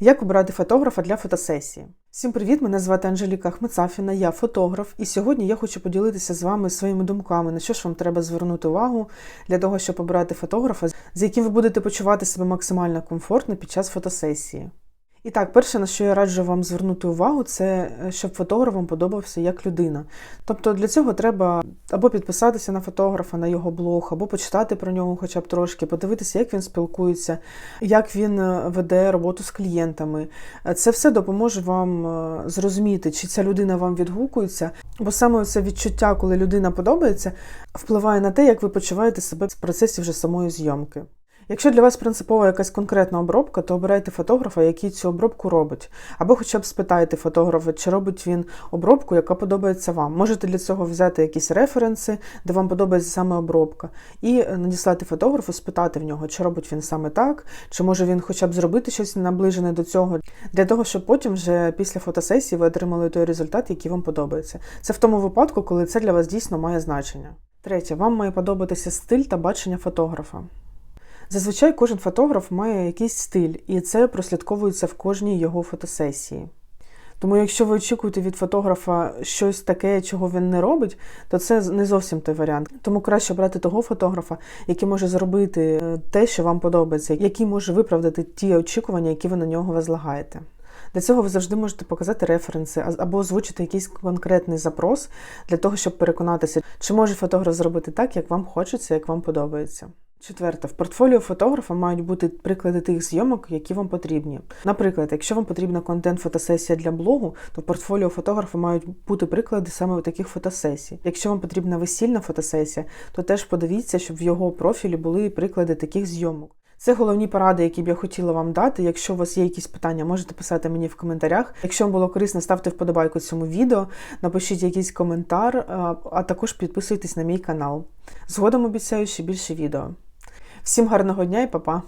Як обрати фотографа для фотосесії? Всім привіт! Мене звати Анжеліка Ахмецафіна, я фотограф, і сьогодні я хочу поділитися з вами своїми думками, на що ж вам треба звернути увагу для того, щоб обрати фотографа, з яким ви будете почувати себе максимально комфортно під час фотосесії. І так, перше, на що я раджу вам звернути увагу, це е, щоб фотограф вам подобався як людина. Тобто для цього треба або підписатися на фотографа, на його блог, або почитати про нього хоча б трошки, подивитися, як він спілкується, як він е, веде роботу з клієнтами. Е, Це все допоможе вам зрозуміти, чи ця людина вам відгукується, бо саме це відчуття, коли людина подобається, впливає на те, як ви почуваєте себе в процесі вже самої зйомки. Якщо для вас принципова якась конкретна обробка, то обирайте фотографа, який цю обробку робить. Або хоча б спитайте фотографа, чи робить він обробку, яка подобається вам. Можете для цього взяти якісь референси, де вам подобається саме обробка, і е, надіслати фотографу, спитати в нього, чи робить він саме так, чи може він хоча б зробити щось наближене до цього, для того, щоб потім вже після фотосесії ви отримали той результат, який вам подобається. Це в тому випадку, коли це для вас дійсно має значення. Третє, вам має подобатися стиль та бачення фотографа. Зазвичай кожен фотограф має якийсь стиль, і це прослідковується в кожній його фотосесії. Тому, якщо ви очікуєте від фотографа щось таке, чого він не робить, то це не зовсім той варіант. Тому краще брати того фотографа, який може зробити е, те, що вам подобається, який може виправдати ті очікування, які ви на нього возлагаєте. Для цього ви завжди можете показати референси або озвучити якийсь конкретний запрос для того, щоб переконатися, чи може фотограф зробити так, як вам хочеться, як вам подобається. Четверте, в портфоліо фотографа мають бути приклади тих зйомок, які вам потрібні. Наприклад, якщо вам потрібна контент-фотосесія для блогу, то в портфоліо фотографа мають бути приклади саме таких фотосесій. Якщо вам потрібна весільна фотосесія, то теж подивіться, щоб в його профілі були приклади таких зйомок. Це головні поради, які б я хотіла вам дати. Якщо у вас є якісь питання, можете писати мені в коментарях. Якщо вам було корисно, ставте вподобайку цьому відео, напишіть якийсь коментар, а- також підписуйтесь на мій канал. Згодом обіцяю ще більше відео. Всім гарного дня і па-па!